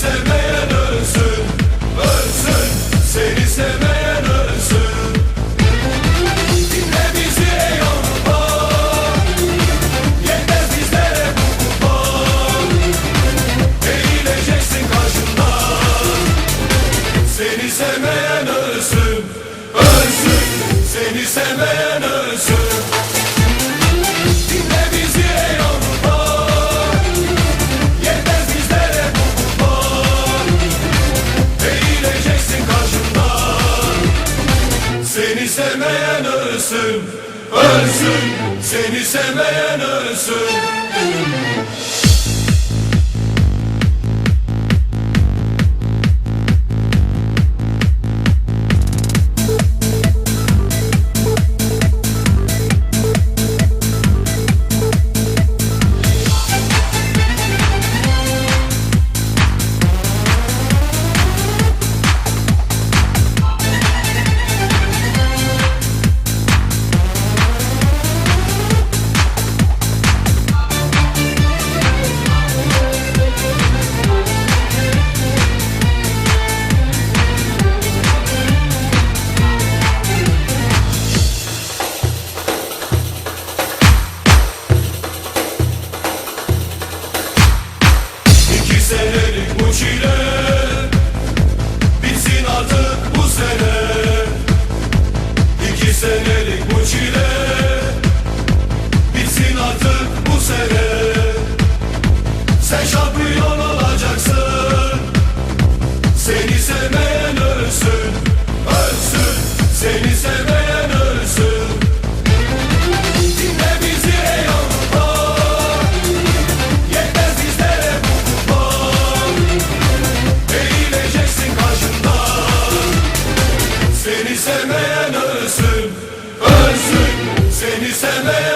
sevmeyen ölsün Ölsün. Seni sevmeyen ölsün. Dinle bizi ey Avrupa Yetmez bizlere bu kupa Eğileceksin karşında Seni sevmeyen ölsün Ölsün. Seni sevmeyen ölsün sevmeyen ölsün Ölsün. Seni sevmeyen ölsün. Sen ölük bu çile. sevmeyen ölsün Ölsün. Seni sevmeyen